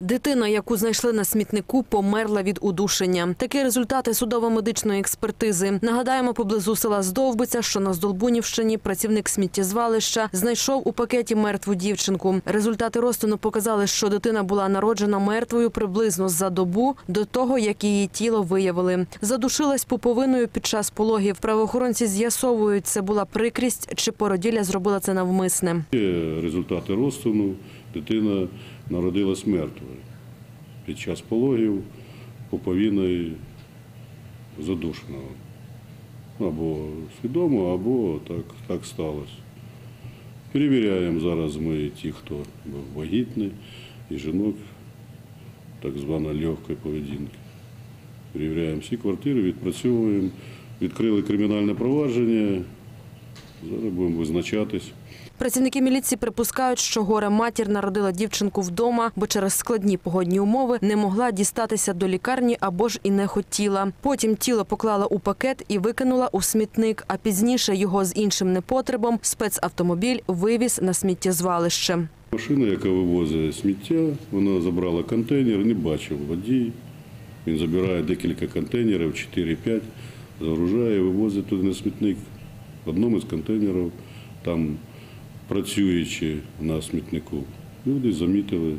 Дитина, яку знайшли на смітнику, померла від удушення. Такі результати судово-медичної експертизи. Нагадаємо, поблизу села Здовбиця, що на Здолбунівщині, працівник сміттєзвалища знайшов у пакеті мертву дівчинку. Результати розтину показали, що дитина була народжена мертвою приблизно за добу до того, як її тіло виявили. Задушилась пуповиною під час пологів. Правоохоронці з'ясовують, це була прикрість чи породілля зробила це навмисне. Результати розтину. Дитина народилась мертвою. Під час пологів пуповиною задушеного. Або свідомо, або так, так сталося. Перевіряємо зараз ми ті, хто вагітний, і жінок так званої легкої поведінки. Перевіряємо всі квартири, відпрацьовуємо, відкрили кримінальне провадження. Зараз будемо визначатись. Працівники міліції припускають, що горе матір народила дівчинку вдома, бо через складні погодні умови не могла дістатися до лікарні або ж і не хотіла. Потім тіло поклала у пакет і викинула у смітник. А пізніше його з іншим непотребом спецавтомобіль вивіз на сміттєзвалище. Машина, яка вивозить сміття, вона забрала контейнер, не бачив водій. Він забирає декілька контейнерів, 4-5, загружає, вивозить туди на смітник. В одному з контейнерів, там працюючи на смітнику, люди замітили,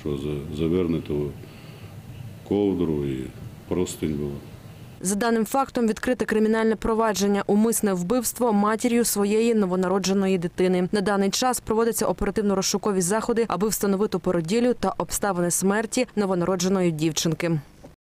що за- завернуто ковдру і простинь була. За даним фактом відкрите кримінальне провадження умисне вбивство матір'ю своєї новонародженої дитини. На даний час проводяться оперативно-розшукові заходи, аби встановити породілю та обставини смерті новонародженої дівчинки.